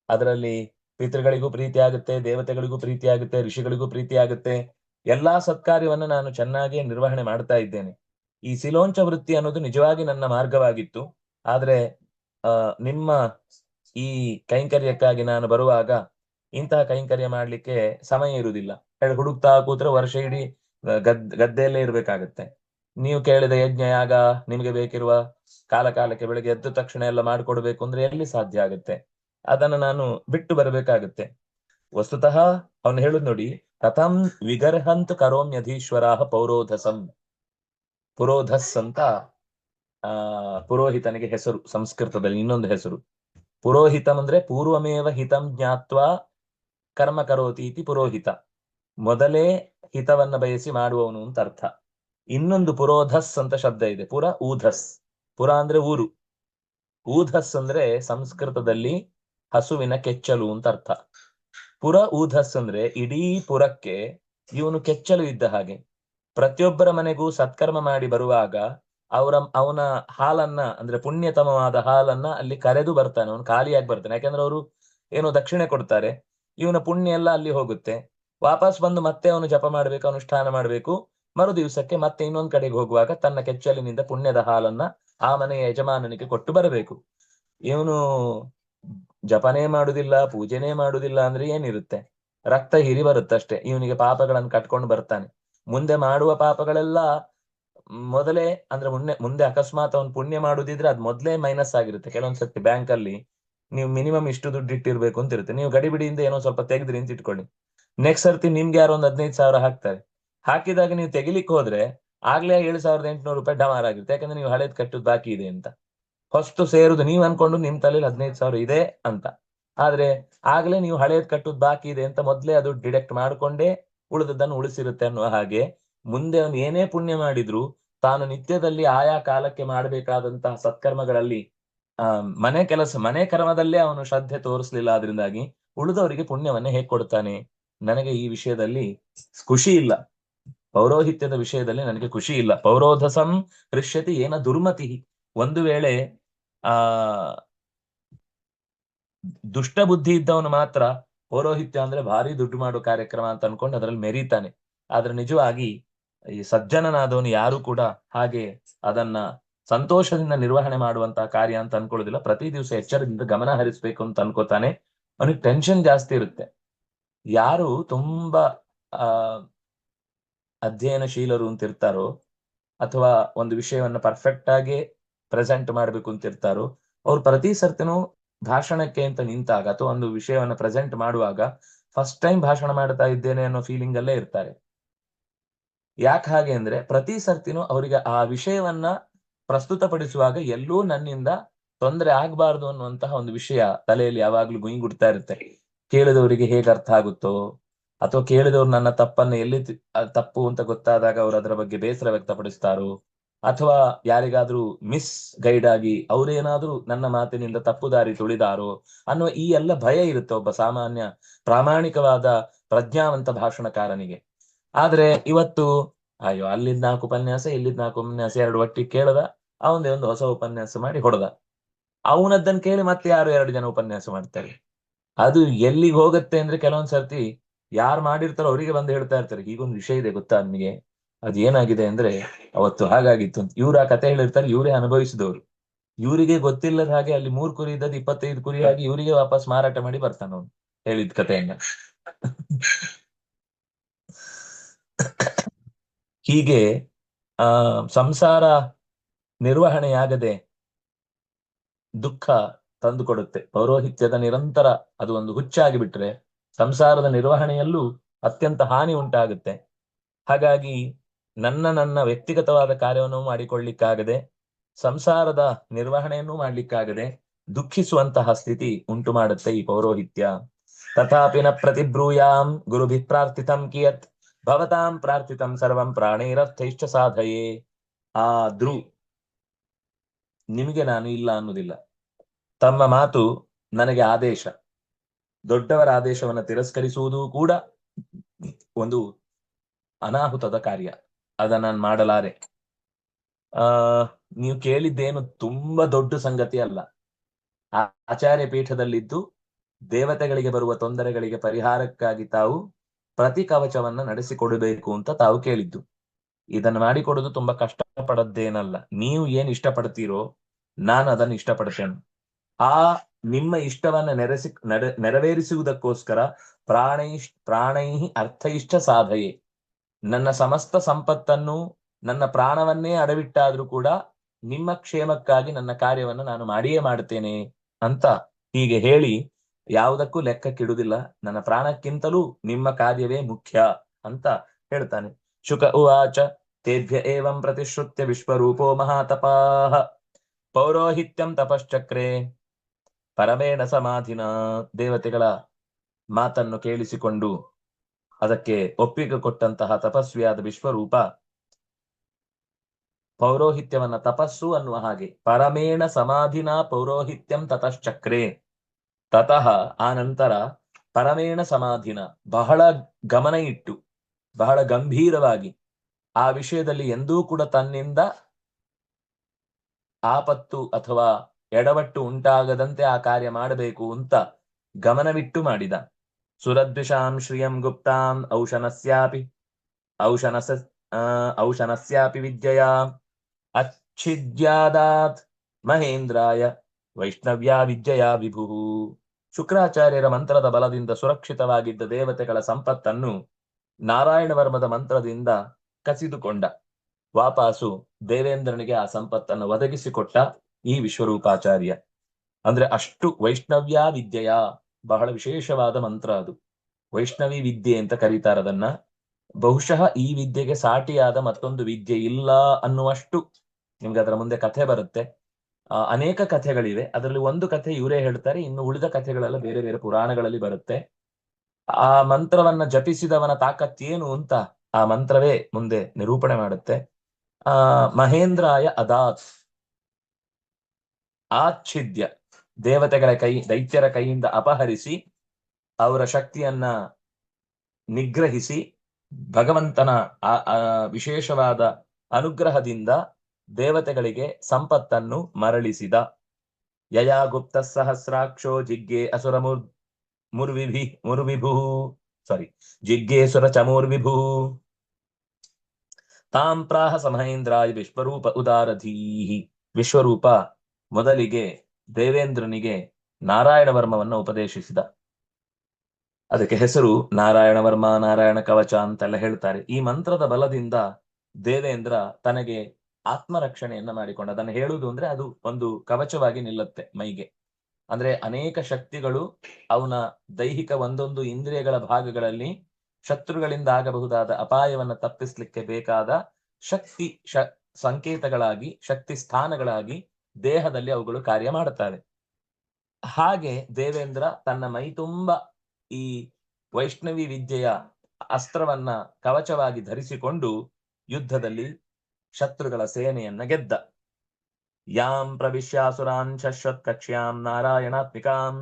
ಅದರಲ್ಲಿ ಪಿತೃಗಳಿಗೂ ಪ್ರೀತಿ ಆಗುತ್ತೆ ದೇವತೆಗಳಿಗೂ ಪ್ರೀತಿ ಆಗುತ್ತೆ ಋಷಿಗಳಿಗೂ ಪ್ರೀತಿ ಆಗುತ್ತೆ ಎಲ್ಲಾ ಸತ್ಕಾರ್ಯವನ್ನು ನಾನು ಚೆನ್ನಾಗಿ ನಿರ್ವಹಣೆ ಮಾಡ್ತಾ ಇದ್ದೇನೆ. ಈ ಸಿಲೋಂಚ ವೃತ್ತಿ ಅನ್ನೋದು ನಿಜವಾಗಿ ನನ್ನ ಮಾರ್ಗವಾಗಿತ್ತು. ಆದ್ರೆ, ಆ, ನಿಮ್ಮ ಈ ಕೈಂಕರ್ಯಕ್ಕಾಗಿ ನಾನು ಬರುವಾಗ ಇಂತಹ ಕೈಂಕರ್ಯ ಮಾಡ್ಲಿಕ್ಕೆ ಸಮಯ ಇರುವುದಿಲ್ಲ. ಹುಡುಕ್ತಾ ಕೂತ್ರೆ ವರ್ಷ ಇಡೀ ಗದ್, ಗದ್ದೆಯಲ್ಲೇ ಇರ್ಬೇಕಾಗತ್ತೆ. ನೀವು ಕೇಳಿದ ಯಜ್ಞ ಯಾಗ ನಿಮಗೆ ಬೇಕಿರುವ ಕಾಲ ಕಾಲಕ್ಕೆ ಬೆಳಿಗ್ಗೆ ಎದ್ದ ತಕ್ಷಣ ಎಲ್ಲ ಮಾಡ್ಕೊಡ್ಬೇಕು ಅಂದ್ರೆ ಎಲ್ಲಿ ಸಾಧ್ಯ ಆಗುತ್ತೆ? ಅದನ್ನ ನಾನು ಬಿಟ್ಟು ಬರಬೇಕಾಗುತ್ತೆ. ವಸ್ತುತಃ ಅವನು ಹೇಳುದು ನೋಡಿ ಕಥಂ ವಿಗರ್ಹಂತ್ ಕರೋಮ್ಯಧೀಶ್ವರ ಪೌರೋಧಸಂ ಪುರೋಧಸ್ ಅಂತ ಆ ಪುರೋಹಿತನಿಗೆ ಹೆಸರು, ಸಂಸ್ಕೃತದಲ್ಲಿ ಇನ್ನೊಂದು ಹೆಸರು. ಪುರೋಹಿತಂ ಅಂದ್ರೆ ಪೂರ್ವಮೇವ ಹಿತಂ ಜ್ಞಾತ್ವಾ ಕರ್ಮ ಕರೋತಿ ಇತಿ ಪುರೋಹಿತ. ಮೊದಲೇ ಹಿತವನ್ನ ಬಯಸಿ ಮಾಡುವವನು ಅಂತ ಅರ್ಥ. ಇನ್ನೊಂದು ಪುರೋಧಸ್ ಅಂತ ಶಬ್ದ ಇದೆ. ಪುರ, ಊಧಸ್. ಪುರ ಅಂದ್ರೆ ಊರು. ಊಧಸ್ ಅಂದ್ರೆ ಸಂಸ್ಕೃತದಲ್ಲಿ ಹಸುವಿನ ಕೆಚ್ಚಲು ಅಂತ ಅರ್ಥ. ಪುರ ಊಧಸ್ ಅಂದ್ರೆ ಇಡೀ ಪುರಕ್ಕೆ ಇವನು ಕೆಚ್ಚಲು ಇದ್ದ ಹಾಗೆ. ಪ್ರತಿಯೊಬ್ಬರ ಮನೆಗೂ ಸತ್ಕರ್ಮ ಮಾಡಿ ಬರುವಾಗ ಅವರ, ಅವನ ಹಾಲನ್ನ, ಅಂದ್ರೆ ಪುಣ್ಯತಮವಾದ ಹಾಲನ್ನ ಅಲ್ಲಿ ಕರೆದು ಬರ್ತಾನೆ, ಅವನು ಖಾಲಿಯಾಗಿ ಬರ್ತಾನೆ. ಯಾಕಂದ್ರೆ ಅವರು ಏನು ದಕ್ಷಿಣೆ ಕೊಡ್ತಾರೆ. ಇವನ ಪುಣ್ಯ ಎಲ್ಲ ಅಲ್ಲಿ ಹೋಗುತ್ತೆ. ವಾಪಸ್ ಬಂದು ಮತ್ತೆ ಅವನು ಜಪ ಮಾಡ್ಬೇಕು, ಅನುಷ್ಠಾನ ಮಾಡ್ಬೇಕು. ಮರು ದಿವಸಕ್ಕೆ ಮತ್ತೆ ಇನ್ನೊಂದ್ ಕಡೆಗೆ ಹೋಗುವಾಗ ತನ್ನ ಕೆಚ್ಚಲಿನಿಂದ ಪುಣ್ಯದ ಹಾಲನ್ನ ಆ ಮನೆಯ ಯಜಮಾನನಿಗೆ ಕೊಟ್ಟು ಬರಬೇಕು. ಇವನು ಜಪನೇ ಮಾಡುದಿಲ್ಲ, ಪೂಜೆನೇ ಮಾಡುದಿಲ್ಲ ಅಂದ್ರೆ ಏನಿರುತ್ತೆ? ರಕ್ತ ಹಿರಿ ಬರುತ್ತಷ್ಟೇ. ಇವನಿಗೆ ಪಾಪಗಳನ್ನು ಕಟ್ಕೊಂಡು ಬರ್ತಾನೆ. ಮುಂದೆ ಮಾಡುವ ಪಾಪಗಳೆಲ್ಲ ಮೊದಲೇ ಅಂದ್ರೆ ಮುನ್ನೆ ಮುಂದೆ ಅಕಸ್ಮಾತ್ ಅವ್ನು ಪುಣ್ಯ ಮಾಡುದಿದ್ರೆ ಅದ್ ಮೊದ್ಲೇ ಮೈನಸ್ ಆಗಿರುತ್ತೆ. ಕೆಲವೊಂದ್ಸತಿ ಬ್ಯಾಂಕ್ ಅಲ್ಲಿ ನೀವು ಮಿನಿಮಮ್ ಇಷ್ಟು ದುಡ್ಡು ಇಟ್ಟಿರ್ಬೇಕು ಅಂತ ಇರುತ್ತೆ. ನೀವು ಗಡಿಬಿಡಿಯಿಂದ ಏನೋ ಸ್ವಲ್ಪ ತೆಗೆದ್ರಿ ಅಂತ ಇಟ್ಕೊಳ್ಳಿ. ನೆಕ್ಸ್ಟ್ ಸರ್ತಿ ನಿಮ್ಗೆ ಯಾರೋ ಒಂದ್ ಹದಿನೈದು ಸಾವಿರ ಹಾಕ್ತಾರೆ. ಹಾಕಿದಾಗ ನೀವು ತೆಗಿಲಿಕ್ಕೆ ಹೋದ್ರೆ ಆಗ್ಲೇ ಏಳು ಸಾವಿರದ ಎಂಟುನೂರು ರೂಪಾಯಿ ಡಮಾರ್ ಆಗಿರುತ್ತೆ. ಯಾಕಂದ್ರೆ ನೀವು ಹಳೇದ್ ಕಟ್ಟುದು ಬಾಕಿ ಇದೆ ಅಂತ. ಹೊಸ್ತು ಸೇರುದು ನೀವ್ ಅನ್ಕೊಂಡು ನಿಮ್ ತಲೆಯಲ್ಲಿ ಹದಿನೈದು ಸಾವಿರ ಇದೆ ಅಂತ. ಆದ್ರೆ ಆಗ್ಲೇ ನೀವು ಹಳೇದ್ ಕಟ್ಟುದ್ ಬಾಕಿ ಇದೆ ಅಂತ ಮೊದ್ಲೇ ಅದು ಡಿಡೆಕ್ಟ್ ಮಾಡ್ಕೊಂಡೇ ಉಳಿದದ್ದನ್ನು ಉಳಿಸಿರುತ್ತೆ ಅನ್ನುವ ಹಾಗೆ ಮುಂದೆ ಅವನು ಏನೇ ಪುಣ್ಯ ಮಾಡಿದ್ರು ತಾನು ನಿತ್ಯದಲ್ಲಿ ಆಯಾ ಕಾಲಕ್ಕೆ ಮಾಡಬೇಕಾದಂತಹ ಸತ್ಕರ್ಮಗಳಲ್ಲಿ, ಆ, ಮನೆ ಕೆಲಸ, ಮನೆ ಕರ್ಮದಲ್ಲೇ ಅವನು ಶ್ರದ್ಧೆ ತೋರಿಸ್ಲಿಲ್ಲ ಅದರಿಂದಾಗಿ ಉಳಿದವರಿಗೆ ಪುಣ್ಯವನ್ನೇ ಹೇಗ್ ಕೊಡ್ತಾನೆ? ನನಗೆ ಈ ವಿಷಯದಲ್ಲಿ ಖುಷಿ ಇಲ್ಲ. ಪೌರೋಹಿತ್ಯದ ವಿಷಯದಲ್ಲಿ ನನಗೆ ಖುಷಿ ಇಲ್ಲ. ಪೌರೋಧಸಂ ಹೃಷ್ಯತಿ ಏನ ದುರ್ಮತಿ ಒಂದು ವೇಳೆ ಆ ದುಷ್ಟ ಬುದ್ಧಿ ಇದ್ದವನು ಮಾತ್ರ ಪೌರೋಹಿತ್ಯ ಅಂದ್ರೆ ಭಾರಿ ದುಡ್ಡು ಮಾಡೋ ಕಾರ್ಯಕ್ರಮ ಅಂತ ಅನ್ಕೊಂಡು ಅದರಲ್ಲಿ ಮೆರೀತಾನೆ. ಆದ್ರೆ ನಿಜವಾಗಿ ಈ ಸಜ್ಜನನಾದವನು ಯಾರು ಕೂಡ ಹಾಗೆ ಅದನ್ನ ಸಂತೋಷದಿಂದ ನಿರ್ವಹಣೆ ಮಾಡುವಂತಹ ಕಾರ್ಯ ಅಂತ ಅನ್ಕೊಳ್ಳೋದಿಲ್ಲ. ಪ್ರತಿ ದಿವಸ ಎಚ್ಚರದಿಂದ ಗಮನ ಹರಿಸ್ಬೇಕು ಅಂತ ಅನ್ಕೋತಾನೆ. ಅವನಿಗೆ ಟೆನ್ಷನ್ ಜಾಸ್ತಿ ಇರುತ್ತೆ. ಯಾರು ತುಂಬಾ, ಆ, ಅಧ್ಯಯನಶೀಲರು ಅಂತ ಇರ್ತಾರೋ ಅಥವಾ ಒಂದು ವಿಷಯವನ್ನ ಪರ್ಫೆಕ್ಟ್ ಆಗಿ ಪ್ರೆಸೆಂಟ್ ಮಾಡ್ಬೇಕು ಅಂತ ಇರ್ತಾರೋ, ಅವ್ರು ಪ್ರತಿ ಸರ್ತಿನೂ ಭಾಷಣಕ್ಕೆ ಅಂತ ನಿಂತಾಗ ಅಥವಾ ಒಂದು ವಿಷಯವನ್ನ ಪ್ರೆಸೆಂಟ್ ಮಾಡುವಾಗ ಫಸ್ಟ್ ಟೈಮ್ ಭಾಷಣ ಮಾಡ್ತಾ ಇದ್ದೇನೆ ಅನ್ನೋ ಫೀಲಿಂಗ್ ಅಲ್ಲೇ ಇರ್ತಾರೆ. ಯಾಕೆ ಹಾಗೆ ಅಂದ್ರೆ ಪ್ರತಿ ಸರ್ತಿನೂ ಅವರಿಗೆ ಆ ವಿಷಯವನ್ನ ಪ್ರಸ್ತುತಪಡಿಸುವಾಗ ಎಲ್ಲೂ ನನ್ನಿಂದ ತೊಂದರೆ ಆಗ್ಬಾರ್ದು ಅನ್ನುವಂತಹ ಒಂದು ವಿಷಯ ತಲೆಯಲ್ಲಿ ಯಾವಾಗ್ಲೂ ಗುಂಗುಡ್ತಾ ಇರುತ್ತೆ. ಕೇಳಿದವರಿಗೆ ಹೇಗೆ ಅರ್ಥ ಆಗುತ್ತೋ, ಅಥವಾ ಕೇಳಿದವ್ರು ನನ್ನ ತಪ್ಪನ್ನ ಎಲ್ಲಿ ತಪ್ಪು ಅಂತ ಗೊತ್ತಾದಾಗ ಅವ್ರು ಅದರ ಬಗ್ಗೆ ಬೇಸರ ವ್ಯಕ್ತಪಡಿಸ್ತಾರೋ ಅಥವಾ ಯಾರಿಗಾದ್ರೂ ಮಿಸ್ ಗೈಡ್ ಆಗಿ ಅವರೇನಾದ್ರೂ ನನ್ನ ಮಾತಿನಿಂದ ತಪ್ಪು ದಾರಿ ತುಳಿದಾರೋ ಅನ್ನುವ ಈ ಎಲ್ಲ ಭಯ ಇರುತ್ತೆ ಒಬ್ಬ ಸಾಮಾನ್ಯ ಪ್ರಾಮಾಣಿಕವಾದ ಪ್ರಜ್ಞಾವಂತ ಭಾಷಣಕಾರನಿಗೆ. ಆದ್ರೆ ಇವತ್ತು, ಅಯ್ಯೋ, ಅಲ್ಲಿದ್ ನಾಲ್ಕು ಉಪನ್ಯಾಸ, ಇಲ್ಲಿದ್ ನಾಲ್ಕು ಉಪನ್ಯಾಸ, ಎರಡು ಒಟ್ಟಿ ಕೇಳದ ಅವಂದೇ ಒಂದು ಹೊಸ ಉಪನ್ಯಾಸ ಮಾಡಿ ಹೊಡೆದ. ಅವನದ್ದನ್ನ ಕೇಳಿ ಮತ್ತೆ ಯಾರು ಎರಡು ಜನ ಉಪನ್ಯಾಸ ಮಾಡ್ತಾರೆ? ಅದು ಎಲ್ಲಿಗೆ ಹೋಗುತ್ತೆ ಅಂದ್ರೆ ಕೆಲವೊಂದ್ ಸರ್ತಿ ಯಾರು ಮಾಡಿರ್ತಾರೋ ಅವರಿಗೆ ಬಂದು ಹೇಳ್ತಾ ಇರ್ತಾರೆ. ಹೀಗೊಂದು ವಿಷಯ ಇದೆ ಗೊತ್ತಾ ನಿಮಗೆ? ಅದ್ ಏನಾಗಿದೆ ಅಂದ್ರೆ ಅವತ್ತು ಹಾಗಾಗಿತ್ತು ಅಂತ. ಇವ್ರು ಆ ಕತೆ ಹೇಳಿರ್ತಾರೆ, ಇವರೇ ಅನುಭವಿಸಿದವರು. ಇವರಿಗೆ ಗೊತ್ತಿಲ್ಲದ ಹಾಗೆ ಅಲ್ಲಿ ಮೂರ್ ಕುರಿ ಇದ್ದದ್ದು ಇಪ್ಪತ್ತೈದು ಕುರಿ ಆಗಿ ಇವರಿಗೆ ವಾಪಸ್ ಮಾರಾಟ ಮಾಡಿ ಬರ್ತಾನ ಅವನು ಹೇಳಿದ ಕಥೆಯನ್ನ. ಹೀಗೆ, ಆ, ಸಂಸಾರ ನಿರ್ವಹಣೆಯಾಗದೆ ದುಃಖ ತಂದು ಕೊಡುತ್ತೆ ಪೌರೋಹಿತ್ಯದ ನಿರಂತರ ಅದು ಒಂದು ಹುಚ್ಚಾಗಿ ಬಿಟ್ರೆ ಸಂಸಾರದ ನಿರ್ವಹಣೆಯಲ್ಲೂ ಅತ್ಯಂತ ಹಾನಿ ಉಂಟಾಗುತ್ತೆ. ಹಾಗಾಗಿ ನನ್ನ ನನ್ನ ವ್ಯಕ್ತಿಗತವಾದ ಕಾರ್ಯವನ್ನು ಮಾಡಿಕೊಳ್ಳಿಕ್ಕಾಗದೆ, ಸಂಸಾರದ ನಿರ್ವಹಣೆಯನ್ನು ಮಾಡ್ಲಿಕ್ಕಾಗದೆ ದುಃಖಿಸುವಂತಹ ಸ್ಥಿತಿ ಉಂಟು ಮಾಡುತ್ತೆ ಈ ಪೌರೋಹಿತ್ಯ. ತಥಾಪಿನ ಪ್ರತಿಬ್ರೂಯಾಂ ಗುರುಭಿ ಪ್ರಾರ್ಥಿತಂ ಕಿಯತ್ ಭವತಾಂ ಪ್ರಾರ್ಥಿತಂ ಸರ್ವಂ ಪ್ರಾಣೈರರ್ಥೈಶ್ಚ ಸಾಧಯೇ. ಆದ್ರೂ ನಿಮಗೆ ನಾನು ಇಲ್ಲ ಅನ್ನುವುದಿಲ್ಲ ತಮ್ಮ ಮಾತು ನನಗೆ ಆದೇಶ. ದೊಡ್ಡವರ ಆದೇಶವನ್ನು ತಿರಸ್ಕರಿಸುವುದು ಕೂಡ ಒಂದು ಅನಾಹುತದ ಕಾರ್ಯ. ಅದನ್ನ ನಾನು ಮಾಡಲಾರೆ. ಆ, ನೀವು ಕೇಳಿದ್ದೇನು ತುಂಬಾ ದೊಡ್ಡ ಸಂಗತಿ ಅಲ್ಲ. ಆಚಾರ್ಯ ಪೀಠದಲ್ಲಿದ್ದು ದೇವತೆಗಳಿಗೆ ಬರುವ ತೊಂದರೆಗಳಿಗೆ ಪರಿಹಾರಕ್ಕಾಗಿ ತಾವು ಪ್ರತಿ ಕವಚವನ್ನ ನಡೆಸಿಕೊಡಬೇಕು ಅಂತ ತಾವು ಕೇಳಿದ್ದು. ಇದನ್ನ ಮಾಡಿಕೊಡೋದು ತುಂಬಾ ಕಷ್ಟ ಪಡದ್ದೇನಲ್ಲ ನೀವು ಏನ್ ಇಷ್ಟಪಡ್ತೀರೋ ನಾನು ಅದನ್ನು ಇಷ್ಟಪಡ್ತೇನೆ. ಆ ನಿಮ್ಮ ಇಷ್ಟವನ್ನ ನೆರೆಸಿ ನೆರವೇರಿಸುವುದಕ್ಕೋಸ್ಕರ ಪ್ರಾಣೈ ಪ್ರಾಣೈಹಿ ಅರ್ಥೈಷ್ಟ ಸಾಧಯೆ. ನನ್ನ ಸಮಸ್ತ ಸಂಪತ್ತನ್ನು ನನ್ನ ಪ್ರಾಣವನ್ನೇ ಅಡವಿಟ್ಟಾದ್ರೂ ಕೂಡ ನಿಮ್ಮ ಕ್ಷೇಮಕ್ಕಾಗಿ ನನ್ನ ಕಾರ್ಯವನ್ನು ನಾನು ಮಾಡಿಯೇ ಮಾಡ್ತೇನೆ ಅಂತ ಹೀಗೆ ಹೇಳಿ ಯಾವುದಕ್ಕೂ ಲೆಕ್ಕಕ್ಕಿಡುವುದಿಲ್ಲ. ನನ್ನ ಪ್ರಾಣಕ್ಕಿಂತಲೂ ನಿಮ್ಮ ಕಾರ್ಯವೇ ಮುಖ್ಯ ಅಂತ ಹೇಳ್ತಾನೆ. ಶುಕ ಉವಾಚ ತೇಭ್ಯ ಏವಂ ಪ್ರತಿಶ್ರುತ್ಯ ವಿಶ್ವರೂಪೋ ಮಹಾತಪಾಹ ಪೌರೋಹಿತ್ಯಂ ತಪಶ್ಚಕ್ರೆ. ಪರಮೇಣ ಸಮಾಧಿನ ದೇವತೆಗಳ ಮಾತನ್ನು ಕೇಳಿಸಿಕೊಂಡು ಅದಕ್ಕೆ ಒಪ್ಪಿಗೆ ಕೊಟ್ಟಂತಹ ತಪಸ್ವಿಯಾದ ವಿಶ್ವರೂಪ. ಪೌರೋಹಿತ್ಯವನ್ನ ತಪಸ್ಸು ಅನ್ನುವ ಹಾಗೆ. ಪರಮೇಣ ಸಮಾಧಿನ ಪೌರೋಹಿತ್ಯಂ ತತಶ್ಚಕ್ರೆ. ತತಃ ಆ ನಂತರ ಪರಮೇಣ ಸಮಾಧಿನ ಬಹಳ ಗಮನ ಇಟ್ಟು, ಬಹಳ ಗಂಭೀರವಾಗಿ ಆ ವಿಷಯದಲ್ಲಿ ಎಂದೂ ಕೂಡ ತನ್ನಿಂದ ಆಪತ್ತು ಅಥವಾ ಎಡವಟ್ಟು ಉಂಟಾಗದಂತೆ ಆ ಕಾರ್ಯ ಮಾಡಬೇಕು ಅಂತ ಗಮನವಿಟ್ಟು ಮಾಡಿದ. ಸುರದ್ವಿಷಾಂ ಶ್ರಿಯಂ ಗುಪ್ತಾಂ ಔಷನಸ ಆ, ಔಷನಸ್ಯಾಪಿ ವಿದ್ಯೆಯ ಅಚ್ಛಿದ್ಯಾದಾತ್ ಮಹೇಂದ್ರಾಯ ವೈಷ್ಣವ್ಯ ವಿದ್ಯೆಯ ವಿಭು ಶುಕ್ರಾಚಾರ್ಯರ ಮಂತ್ರದ ಬಲದಿಂದ ಸುರಕ್ಷಿತವಾಗಿದ್ದ ದೇವತೆಗಳ ಸಂಪತ್ತನ್ನು ನಾರಾಯಣ ವರ್ಮದ ಮಂತ್ರದಿಂದ ಕಸಿದುಕೊಂಡ. ವಾಪಾಸು ದೇವೇಂದ್ರನಿಗೆ ಆ ಸಂಪತ್ತನ್ನು ಒದಗಿಸಿಕೊಟ್ಟ ಈ ವಿಶ್ವರೂಪಾಚಾರ್ಯ. ಅಂದ್ರೆ ಅಷ್ಟು ವೈಷ್ಣವ್ಯ ವಿದ್ಯೆಯ ಬಹಳ ವಿಶೇಷವಾದ ಮಂತ್ರ ಅದು. ವೈಷ್ಣವಿ ವಿದ್ಯೆ ಅಂತ ಕರೀತಾರೆ ಅದನ್ನ. ಬಹುಶಃ ಈ ವಿದ್ಯೆಗೆ ಸಾಟಿಯಾದ ಮತ್ತೊಂದು ವಿದ್ಯೆ ಇಲ್ಲ ಅನ್ನುವಷ್ಟು ನಿಮ್ಗೆ ಅದರ ಮುಂದೆ ಕಥೆ ಬರುತ್ತೆ. ಅನೇಕ ಕಥೆಗಳಿವೆ. ಅದರಲ್ಲಿ ಒಂದು ಕಥೆ ಇವರೇ ಹೇಳ್ತಾರೆ. ಇನ್ನು ಉಳಿದ ಕಥೆಗಳೆಲ್ಲ ಬೇರೆ ಬೇರೆ ಪುರಾಣಗಳಲ್ಲಿ ಬರುತ್ತೆ. ಆ ಮಂತ್ರವನ್ನ ಜಪಿಸಿದವನ ತಾಕತ್ತೇನು ಅಂತ ಆ ಮಂತ್ರವೇ ಮುಂದೆ ನಿರೂಪಣೆ ಮಾಡುತ್ತೆ. ಆ, ಮಹೇಂದ್ರಾಯ ಅದಾತ್. ಆಚ್ಛಿದ್ಯ. ದೇವತೆಗಳ ಕೈ, ದೈತ್ಯರ ಕೈಯಿಂದ ಅಪಹರಿಸಿ, ಅವರ ಶಕ್ತಿಯನ್ನ ನಿಗ್ರಹಿಸಿ, ಭಗವಂತನ ಆ ವಿಶೇಷವಾದ ಅನುಗ್ರಹದಿಂದ ದೇವತೆಗಳಿಗೆ ಸಂಪತ್ತನ್ನು ಮರಳಿಸಿದ. ಯಯಾ ಗುಪ್ತ ಸಹಸ್ರಾಕ್ಷೋ ಜಿಗ್ಗೆ ಅಸುರ ಮುರ್, ಮುರ್ವಿಭಿ, ಮುರ್ವಿಭು ಸಾರಿ ಜಿಗ್ಗೇಸುರ ಚಮೂರ್ವಿಭು ತಾಂ ಪ್ರಾಹ ಸಮಹೇಂದ್ರಾಯ ವಿಶ್ವರೂಪ ಉದಾರಧೀಹಿ. ವಿಶ್ವರೂಪ ಮೊದಲಿಗೆ ದೇವೇಂದ್ರನಿಗೆ ನಾರಾಯಣ ವರ್ಮವನ್ನ ಉಪದೇಶಿಸಿದ. ಅದಕ್ಕೆ ಹೆಸರು ನಾರಾಯಣ ವರ್ಮ ನಾರಾಯಣ ಕವಚ ಅಂತೆಲ್ಲ ಹೇಳ್ತಾರೆ. ಈ ಮಂತ್ರದ ಬಲದಿಂದ ದೇವೇಂದ್ರ ತನಗೆ ಆತ್ಮರಕ್ಷಣೆಯನ್ನ ಮಾಡಿಕೊಂಡ. ಅದನ್ನು ಹೇಳುವುದು ಅಂದ್ರೆ ಅದು ಒಂದು ಕವಚವಾಗಿ ನಿಲ್ಲುತ್ತೆ ಮೈಗೆ. ಅಂದ್ರೆ ಅನೇಕ ಶಕ್ತಿಗಳು ಅವನ ದೈಹಿಕ ಒಂದೊಂದು ಇಂದ್ರಿಯಗಳ ಭಾಗಗಳಲ್ಲಿ ಶತ್ರುಗಳಿಂದ ಆಗಬಹುದಾದ ಅಪಾಯವನ್ನ ತಪ್ಪಿಸ್ಲಿಕ್ಕೆ ಬೇಕಾದ ಶಕ್ತಿ ಸಂಕೇತಗಳಾಗಿ, ಶಕ್ತಿ ಸ್ಥಾನಗಳಾಗಿ ದೇಹದಲ್ಲಿ ಅವುಗಳು ಕಾರ್ಯ ಮಾಡುತ್ತವೆ ಹಾಗೆ ದೇವೇಂದ್ರ ತನ್ನ ಮೈ ತುಂಬ ಈ ವೈಷ್ಣವಿ ವಿದ್ಯೆಯ ಅಸ್ತ್ರವನ್ನ ಕವಚವಾಗಿ ಧರಿಸಿಕೊಂಡು ಯುದ್ಧದಲ್ಲಿ ಶತ್ರುಗಳ ಸೇನೆಯನ್ನ ಗೆದ್ದ. ಯಾಂ ಪ್ರವಿಶ್ಯಾಸುರಾಂ ಶಶ್ವತ್ ಕಕ್ಷ್ಯಾಂ ನಾರಾಯಣಾತ್ಮಿಕಾಂ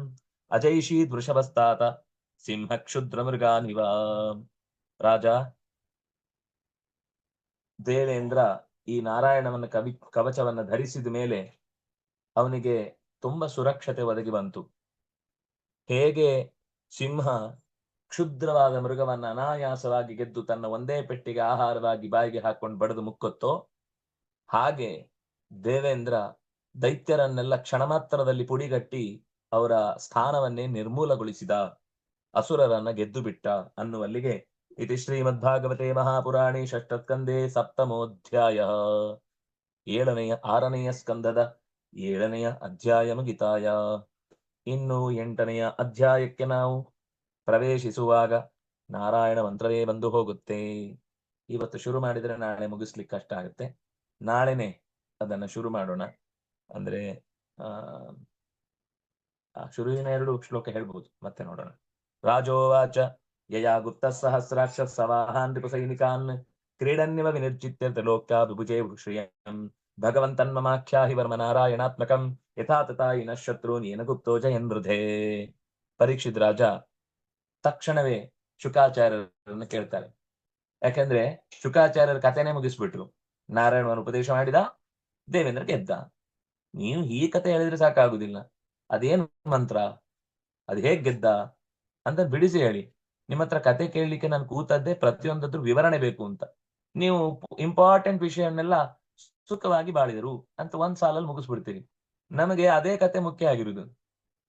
ಅಜೈಷಿ ವೃಷಭಸ್ತಾತ ಸಿಂಹ ಕ್ಷುದ್ರ ಮೃಗಾನಿವ ರಾಜ, ದೇವೇಂದ್ರ ಈ ನಾರಾಯಣವನ್ನ ಕವಿ ಕವಚವನ್ನ ಧರಿಸಿದ ಮೇಲೆ ಅವನಿಗೆ ತುಂಬಾ ಸುರಕ್ಷತೆ ಒದಗಿ ಬಂತು. ಹೇಗೆ ಸಿಂಹ ಕ್ಷುದ್ರವಾದ ಮೃಗವನ್ನ ಅನಾಯಾಸವಾಗಿ ಗೆದ್ದು ತನ್ನ ಒಂದೇ ಪೆಟ್ಟಿಗೆ ಆಹಾರವಾಗಿ ಬಾಯಿಗೆ ಹಾಕೊಂಡು ಬಡದು ಮುಕ್ಕುತ್ತೋ, ಹಾಗೆ ದೇವೇಂದ್ರ ದೈತ್ಯರನ್ನೆಲ್ಲ ಕ್ಷಣ ಮಾತ್ರದಲ್ಲಿ ಪುಡಿಗಟ್ಟಿ ಅವರ ಸ್ಥಾನವನ್ನೇ ನಿರ್ಮೂಲಗೊಳಿಸಿದ ಅಸುರರನ್ನ ಗೆದ್ದು ಬಿಟ್ಟ ಅನ್ನುವಲ್ಲಿಗೆ ಇತಿ ಶ್ರೀಮದ್ಭಾಗವತೆ ಮಹಾಪುರಾಣಿ ಷಷ್ಠಸ್ಕಂದೇ ಸಪ್ತಮೋಧ್ಯಾಯ ಏಳನೆಯ ಆರನೆಯ ಸ್ಕಂದದ ಏಳನೆಯ ಅಧ್ಯಾಯ ಮುಗಿತಾಯ ಇನ್ನು ಎಂಟನೆಯ ಅಧ್ಯಾಯಕ್ಕೆ ನಾವು ಪ್ರವೇಶಿಸುವಾಗ ನಾರಾಯಣ ಮಂತ್ರವೇ ಬಂದು ಹೋಗುತ್ತೆ. ಇವತ್ತು ಶುರು ಮಾಡಿದ್ರೆ ನಾಳೆ ಮುಗಿಸ್ಲಿಕ್ಕೆ ಕಷ್ಟ ಆಗುತ್ತೆ. ನಾಳೆನೆ ಅದನ್ನ ಶುರು ಮಾಡೋಣ. ಅಂದ್ರೆ, ಆ ಆ, ಶುರುವಿನ ಎರಡು ಶ್ಲೋಕ ಹೇಳ್ಬಹುದು ಮತ್ತೆ ನೋಡೋಣ. ರಾಜೋವಾಚ ಯಯಾ ಗುಪ್ತ ಸಹಸ್ರಾಕ್ಷ ಸವಾಹಾನ್ ರಿಪು ಸೈನಿಕಾನ್ ಕ್ರೀಡನ್ನಿವ ವಿನಿರ್ಜಿತ್ಯ ತ್ರಿಲೋಕ್ಯ ವಿಭುಜೇ ಶ್ರಿಯಂ ಭಗವಂತನ್ಮಮಾಖ್ಯಾಹಿ ವರ್ಮ ನಾರಾಯಣಾತ್ಮಕಂ ಯಥಾ ತಥಾ ಇನ ಶತ್ರುನ್ ಏನ ಗುಪ್ತೋ ಜಯನ್ ವೃಧೇ ಪರೀಕ್ಷಿತ್ ರಾಜ ತಕ್ಷಣವೇ ಶುಕಾಚಾರ್ಯರನ್ನು ಕೇಳ್ತಾರೆ। ಯಾಕಂದ್ರೆ ಶುಕಾಚಾರ್ಯರ ಕಥೆನೇ ಮುಗಿಸ್ಬಿಟ್ರು। ನಾರಾಯಣವನ್ನು ಉಪದೇಶ ಮಾಡಿದ, ದೇವೇಂದ್ರ ಗೆದ್ದ। ನೀನು ಈ ಕತೆ ಹೇಳಿದ್ರೆ ಸಾಕಾಗುದಿಲ್ಲ। ಅದೇನ್ ಮಂತ್ರ? ಅದ್ ಹೇಗ್ ಗೆದ್ದ? ಅಂತ ಬಿಡಿಸಿ ಹೇಳಿ। ನಿಮ್ಮ ಹತ್ರ ಕತೆ ಕೇಳಲಿಕ್ಕೆ ನಾನು ಕೂತದ್ದೇ ಪ್ರತಿಯೊಂದದ್ರ ವಿವರಣೆ ಬೇಕು ಅಂತ. ನೀವು ಇಂಪಾರ್ಟೆಂಟ್ ವಿಷಯವನ್ನೆಲ್ಲ ಸುಖವಾಗಿ ಬಾಳಿದರು ಅಂತ ಒಂದ್ ಸಾಲಲ್ಲಿ ಮುಗಿಸ್ಬಿಡ್ತೀರಿ ನಮಗೆ ಅದೇ ಕತೆ ಮುಖ್ಯ ಆಗಿರುವುದು.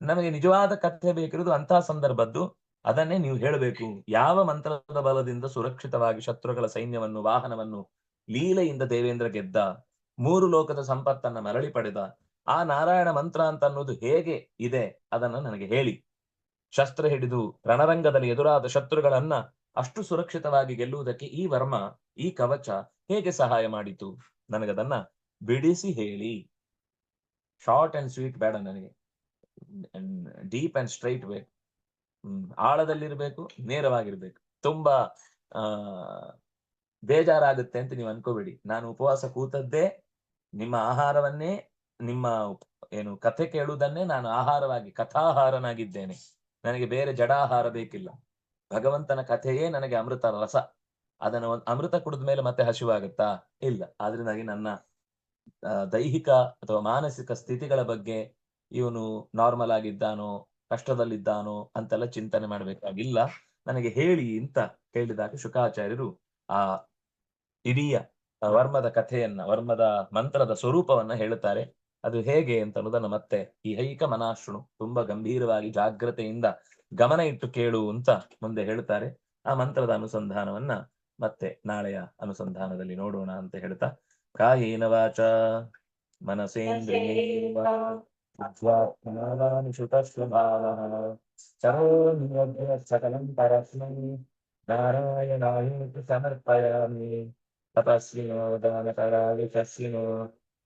ನಮಗೆ ನಿಜವಾದ ಕಥೆ ಬೇಕಿರುವುದು ಅಂತಹ ಸಂದರ್ಭದ್ದು. ಅದನ್ನೇ ನೀವು ಹೇಳಬೇಕು. ಯಾವ ಮಂತ್ರದ ಬಲದಿಂದ ಸುರಕ್ಷಿತವಾಗಿ ಶತ್ರುಗಳ ಸೈನ್ಯವನ್ನು, ವಾಹನವನ್ನು ಲೀಲೆಯಿಂದ ದೇವೇಂದ್ರ ಗೆದ್ದ, ಮೂರು ಲೋಕದ ಸಂಪತ್ತನ್ನ ಮರಳಿ ಪಡೆದ, ಆ ನಾರಾಯಣ ಮಂತ್ರ ಅಂತ ಅನ್ನೋದು ಹೇಗೆ ಇದೆ ಅದನ್ನ ನನಗೆ ಹೇಳಿ. ಶಸ್ತ್ರ ಹಿಡಿದು ರಣರಂಗದಲ್ಲಿ ಎದುರಾದ ಶತ್ರುಗಳನ್ನ ಅಷ್ಟು ಸುರಕ್ಷಿತವಾಗಿ ಗೆಲ್ಲುವುದಕ್ಕೆ ಈ ವರ್ಮ, ಈ ಕವಚ ಹೇಗೆ ಸಹಾಯ ಮಾಡಿತು? ನನಗದನ್ನ ಬಿಡಿಸಿ ಹೇಳಿ. ಶಾರ್ಟ್ ಅಂಡ್ ಸ್ವೀಟ್ ಬೇಡ ನನಗೆ. Deep and straight way hmm, ಆಳದಲ್ಲಿರ್ಬೇಕು, ನೇರವಾಗಿರ್ಬೇಕು. ತುಂಬಾ, ಆ, ಬೇಜಾರಾಗುತ್ತೆ ಅಂತ ನೀವು ಅನ್ಕೋಬೇಡಿ. ನಾನು ಉಪವಾಸ ಕೂತದ್ದೇ, ನಿಮ್ಮ ಆಹಾರವನ್ನೇ, ನಿಮ್ಮ ಏನು ಕಥೆ ಕೇಳುವುದನ್ನೇ ನಾನು ಆಹಾರವಾಗಿ, ಕಥಾಹಾರನಾಗಿದ್ದೇನೆ. ನನಗೆ ಬೇರೆ ಜಡಾಹಾರ ಬೇಕಿಲ್ಲ. ಭಗವಂತನ ಕಥೆಯೇ ನನಗೆ ಅಮೃತ ರಸ. ಅದನ್ನು ಅಮೃತ ಕುಡಿದ ಮೇಲೆ ಮತ್ತೆ ಹಸಿವಾಗುತ್ತಾ? ಇಲ್ಲ. ಆದ್ರಿಂದಾಗಿ ನನ್ನ ದೈಹಿಕ ಅಥವಾ ಮಾನಸಿಕ ಸ್ಥಿತಿಗಳ ಬಗ್ಗೆ ಇವನು ನಾರ್ಮಲ್ ಆಗಿದ್ದಾನೋ, ಕಷ್ಟದಲ್ಲಿದ್ದಾನೋ ಅಂತೆಲ್ಲ ಚಿಂತನೆ ಮಾಡಬೇಕಾಗಿಲ್ಲ. ನನಗೆ ಹೇಳಿ ಅಂತ ಹೇಳಿದಾಗ ಶುಕಾಚಾರ್ಯರು ಆ ಇಡೀ ವರ್ಮದ ಕಥೆಯನ್ನ, ವರ್ಮದ ಮಂತ್ರದ ಸ್ವರೂಪವನ್ನ ಹೇಳುತ್ತಾರೆ. ಅದು ಹೇಗೆ ಅಂತ ಅನ್ನೋದನ್ನ ಮತ್ತೆ ಈ ಹೈಕ ಮನಾಶ್ರುಣು ತುಂಬಾ ಗಂಭೀರವಾಗಿ ಜಾಗ್ರತೆಯಿಂದ ಗಮನ ಇಟ್ಟು ಕೇಳು ಅಂತ ಮುಂದೆ ಹೇಳ್ತಾರೆ. ಆ ಮಂತ್ರದ ಅನುಸಂಧಾನವನ್ನ ಮತ್ತೆ ನಾಳೆಯ ಅನುಸಂಧಾನದಲ್ಲಿ ನೋಡೋಣ ಅಂತ ಹೇಳ್ತಾ ಕಾಯೇನ ವಾಚ ಮನಸೇಂದ್ರಿಯ ನಾರಾಯಣಾಯೇತಿ ಸಮರ್ಪಯಾಮಿ ತಪಸ್ವಿನೋ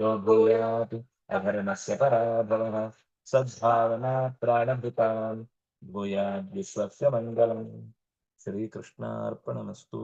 यो भूयात् अधर्मस्य पराभवः। सद्भावना प्राणभृताम् भूयाद् विश्वस्य मङ्गलम्। श्रीकृष्णार्पणमस्तु।